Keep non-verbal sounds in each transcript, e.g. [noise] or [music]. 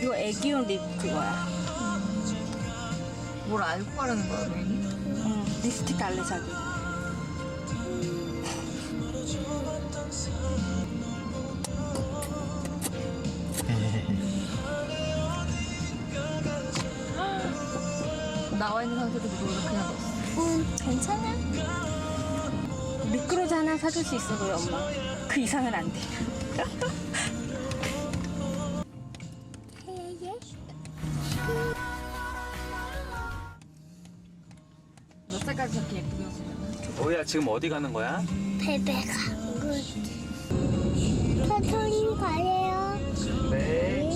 이거 애기용 립 그거야. 뭘 알고 가라는 거야, 괜히? 응, 립스틱 달래 자기. [laughs] 나와 있는 상태로 그거를 그냥 넣었어. 응, 괜찮아. 미끄러지 하나 사줄 수 있어, 너희 엄마. 그 이상은 안 돼. [laughs] 오야 지금 어디 가는 거야? 베베가 토토니 가래요. 네.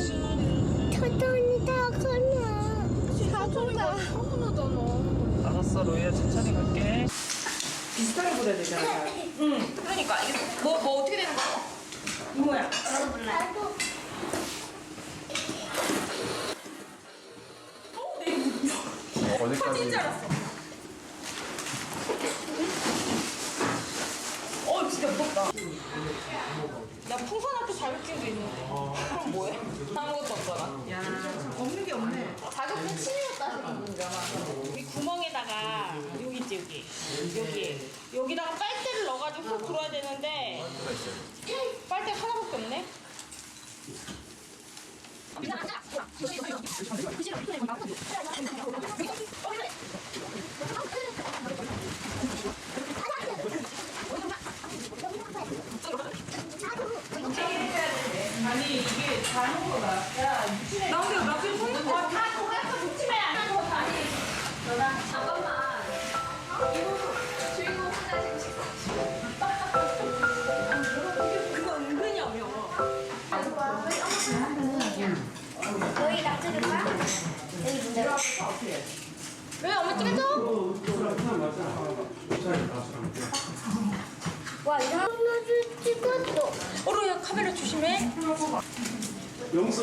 토토니 타거나. 서운하잖아. 알았어 로이야 천천히 갈게. 비슷하게 보내야 되잖아. 응. 그러니까 이게 뭐, 뭐 어떻게 되는 거야? 이모야. 나도 어디까지? [laughs] 어, 진짜 무섭다. 나 풍선학교 자격증도 있는데. 그럼 뭐해? 아무것도 없잖아. 야, 없는 게 없네. 자격증 치료로 따지는 거잖아. 이 구멍에다가 여기 있지 여기 여기 여기다가 빨대를 넣어가지고 훅 불어야 되는데 빨대 하나밖에 없네.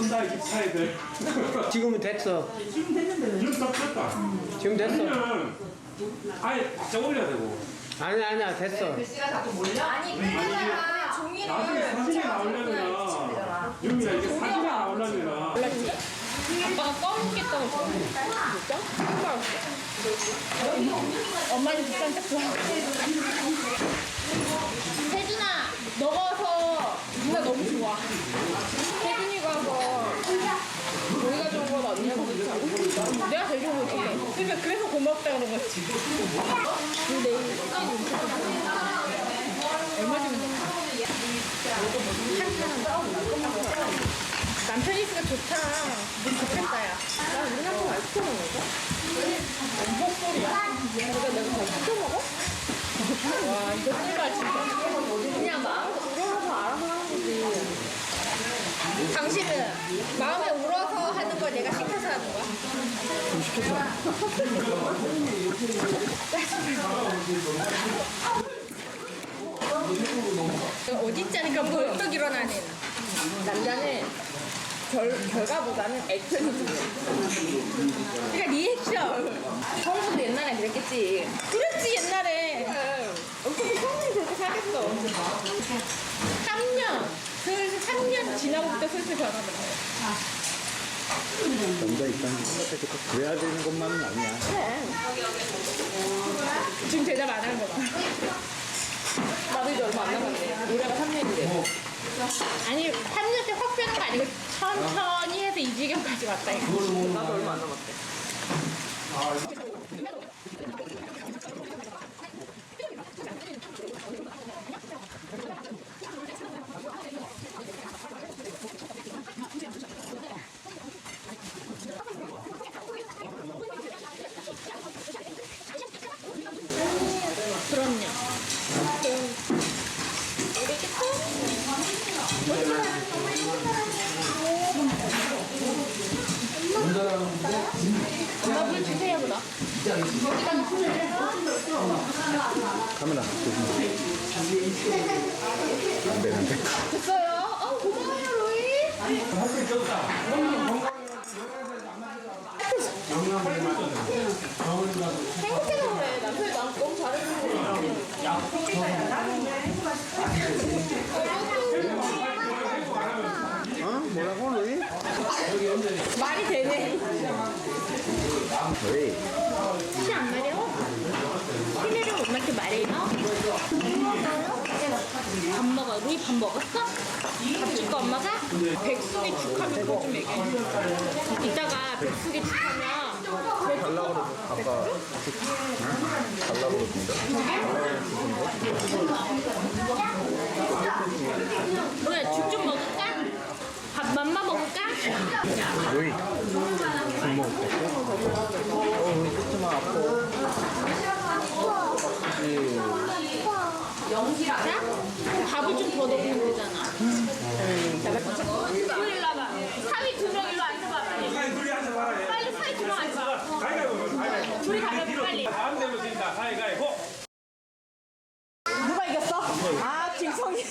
용 쓴다 이 차이들. 지금은 됐어. 지금 다 됐다. 지금 됐어. 그러면 아예 박자 올려야 되고. 아니 아니야 됐어. 아니, 그때다가 종이를 나중에 사진이 나오려면 용이야 이게 사진이 나오려면 아빠가 꺼먹겠다고 진짜? 엄마는 비싼 짝 좋아. 혜준아, 너가서 누나 너무 좋아. 혜준이가 뭐 우리가 좋은 건 내가 제일 거지. 그러니까 그래서 고맙다 그런 거지. 내일 얼마 주면 남편이 있으니까 좋다. 너무 좋겠다, 야. 나 우리 남편 안 시켜 먹어? 뭔 소리야? 내가 내가 더 시켜 먹어? 와, 이거 찐다, 진짜. 그냥 마음에 우러러서 알아서 하는 거지. 당신은 마음에 하는 걸 내가 시켜서 하는 거야? [laughs] 어디 있자니까 벌떡 일어나는 남자는 결, 결과보다는 액션이 중요해 그러니까 리액션. 성수도 옛날에 그랬겠지. 그랬지 옛날에. 어떻게 성수이 그렇게 살겠어? 3년. 슬슬 3년 지나고부터 슬슬 변하더라고 남자 입장에서 그래야 되는 것만은 아니야. 지금 대답 안 하는 거봐. 나도 이제 얼마 안 남았네. 올해가 3년인데. 아니 3년째 확 빼는 거 아니고 천천히 해서 이 지경까지 왔다 이거. 나도 얼마 안 남았대 그럼요 엄마 물 주세요 보다 카메라 조심해. 안돼 안돼. 됐어요 어 고마워요 로이 행복해서 그래 남편이 나 너무 잘해주고 어 뭐라고 로이? 말이 되네. 왜? 혹시 안 말해요? 피디를 엄마한테 말해요? 밥 먹어. 루이 밥 먹었어? 밥 줄까 엄마가? 백숙이 죽하면 그거 좀 얘기해. 이따가 백숙이 죽하면 달라고 그러고 아까 달라고 그러던데. 그래 죽좀 먹을까? 밥 맘마 먹을까? 왜? 술 먹을 때? 어, 끝만 아파. 자? 밥을 좀 더 넣으면 되잖아. 일로 와봐. 사위 두 명 일로 앉아봐 빨리. 둘이 앉아봐라. 빨리 사위 두 명 앉아봐. 가위가위보. 가위가위보. 둘이 가면 빨리. 다음 되면 진다. 가위가위보. 누가 이겼어? 아, 김성희.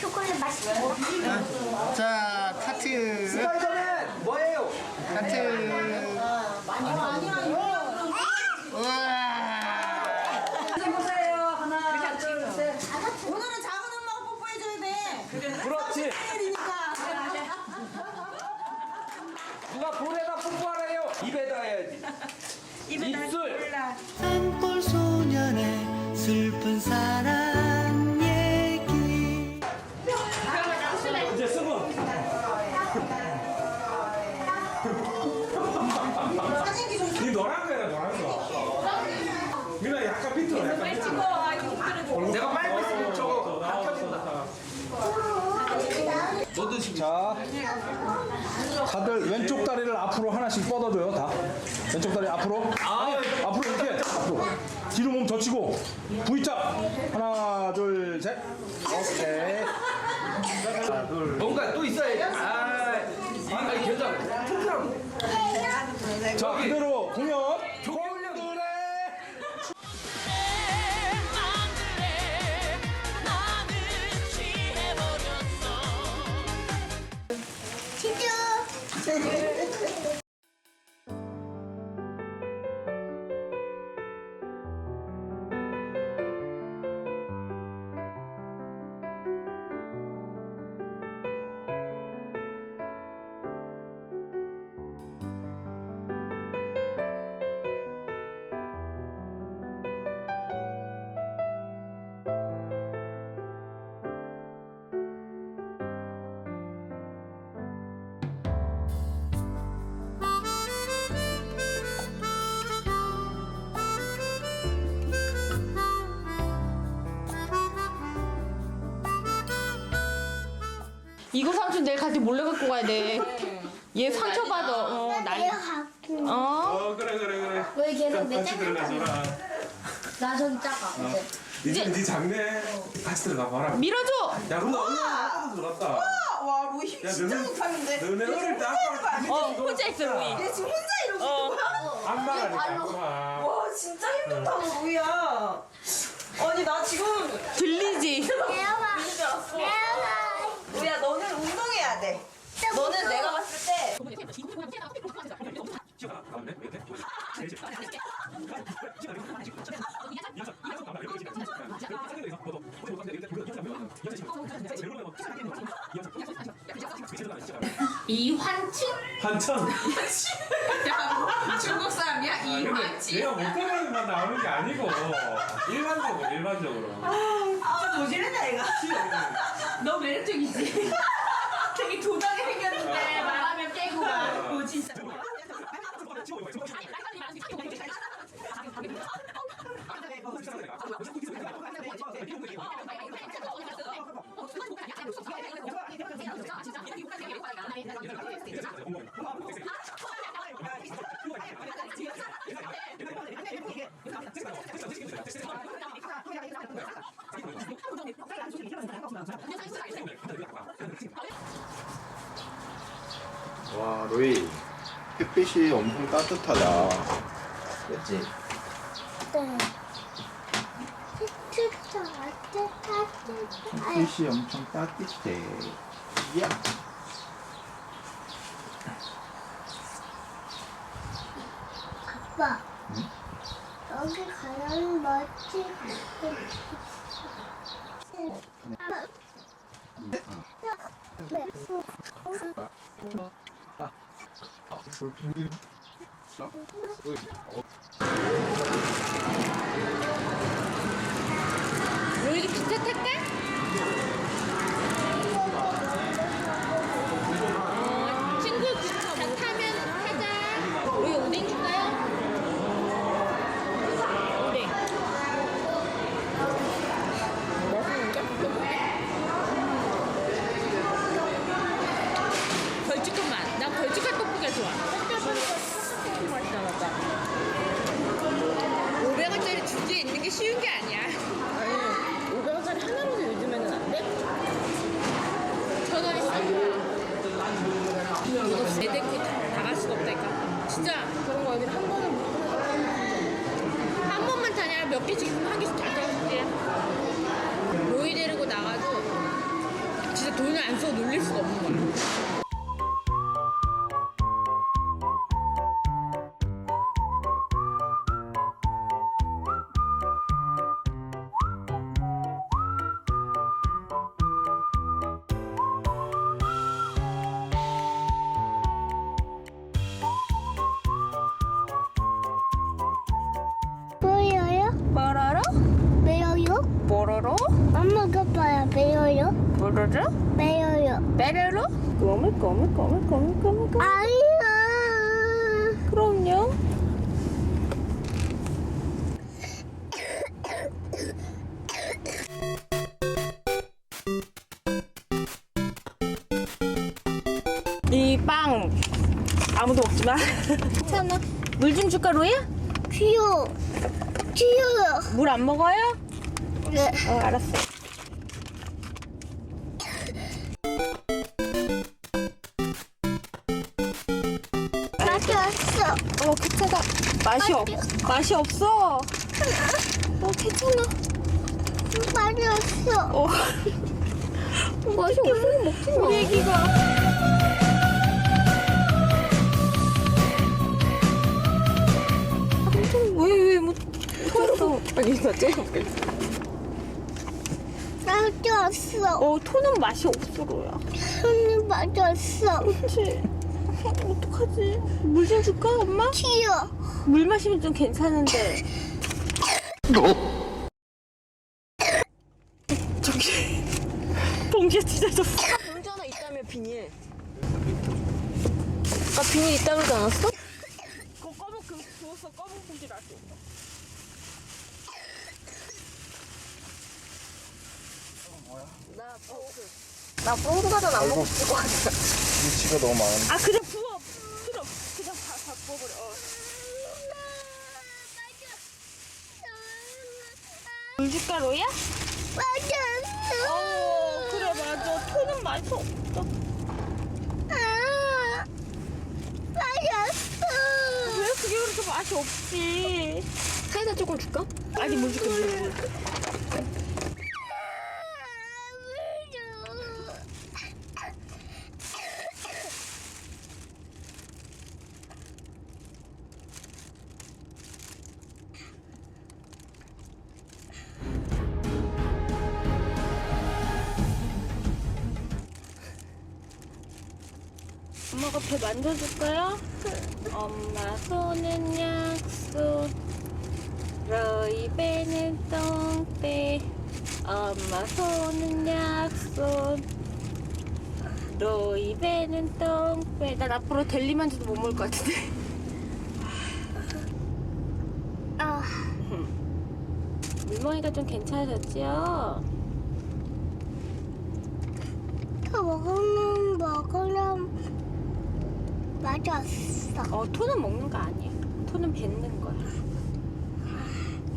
초콜릿 맛있어. 자, 타트. 오케이. 하나, 둘. 뭔가 또 있어야지. 아, 아니 괜찮아. 튼튼하고. 자, 그대로 공연. 이거 삼촌 내일 갈 때 몰래 갖고 가야 돼. 얘 상처 받아. 어, 난리. 어? 어, 그래, 그래, 그래. 왜 계속 내 같이 들어가서라. 나 저기 작아. 이제 네 작네. 같이 들어가 봐라. 밀어줘. 야, 근데 얼마나 들어갔다. 와, 로이 야, 진짜 너네- 못하는데. 너네 어릴 때 아빠랑 어, 혼자 있어, 루이. 얘 지금 혼자 이러고 어. 있는 거야? 안마라니까, 안마. 와, 진짜 힘들다, 로이야. 아니, 나 지금 들리지? [laughs] [laughs] 내가 알았어. 내가 로이야, 너는 운동해야 돼. 너는 내가 봤을 때 이환치? 한참. 중국 사람이야? 근데 얘가 못하는 나오는 게 아니고 일반적으로 일반적으로. 아, 모질했다, 얘가. 너 매력적이지? 되게 도덕이 생겼는데 말하면 깨고 가. 어, 진짜. 로이 햇빛이 엄청 따뜻하다 그치? 네. 햇빛이 엄청 따뜻해 야 아빠. 응? 여기 가면 멋지. 아빠. 어, 네. 네. 로이도 기차 탈까? 어, 친구 기차 타면 타자. 로이 오뎅 줄까요? 오뎅. 걸쭉한 맛. 난 걸쭉한 떡볶이가 좋아. 떡볶이 맛이 나왔다. 500원짜리 주제에 있는 게 쉬운 게 아니야. 아니, 500원짜리 하나로도 요즘에는 안 돼? 천 원이 싼 거야. 이거 내 데크 다갈 수가 없다니까. 진짜 그런 거 여기는 한 번은 못 한 번만 타냐? 몇 개씩 있으면 한 개씩 다 타줄게. 로이 데리고 나가도 진짜 돈을 안 써도 놀릴 수가 없는 거야. 뽀로로? 매워요. 빼르로? 꼬물 꼬물 꼬물 꼬물 꼬물 꼬물 아니야. 그럼요 이 빵 아무도 먹지 마 괜찮아. 물좀 줄까 로이야? 귀여워. 귀여워. 물 안 먹어요? 네. 어 알았어. 맛이 없 맛이 없어. 어 괜찮아. 맞았어. 어. [laughs] 맛이 없으면 먹지 마. 우리 애기가. 왜왜뭐 토했어 아니 나 째볼게 맞았어. 어 토는 맛이 없어 로야. 손이 맞았어. 그치. [laughs] 어떡하지? 물 좀 줄까 엄마? 귀여워. 물 마시면 좀 괜찮은데. 저기 봉지에 찢어졌어. 봉지 하나 있다며 비닐. 아까 비닐 있다 그러지 않았어? 그거 검은 그 부었어 검은 봉지를 알수 있어. 나 뽀그 나 뽀그 과자 안 먹고 싶어 위치가 너무 많은데. 아 그냥 부어. 그냥 그냥 다, 다 부어버려. 어. 로야? 맞았어. 어 그래 맞아 토는 맛이 없다 아, 맞았어. 왜 그게 그렇게 맛이 없지 사이다 조금 줄까? 아니 물 줄게 물, 물. 만져줄까요? 엄마 손은 약속 로이 배는 똥배 엄마 손은 약속 로이 배는 똥배 난 앞으로 델리 만져도 못 먹을 것 같은데 아, 물멍이가 좀 괜찮아졌지요? 더 먹으면 먹으면 맞았어. 어 토는 먹는 거 아니야 토는 뱉는 거야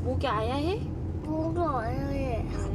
목이 아야해? 음,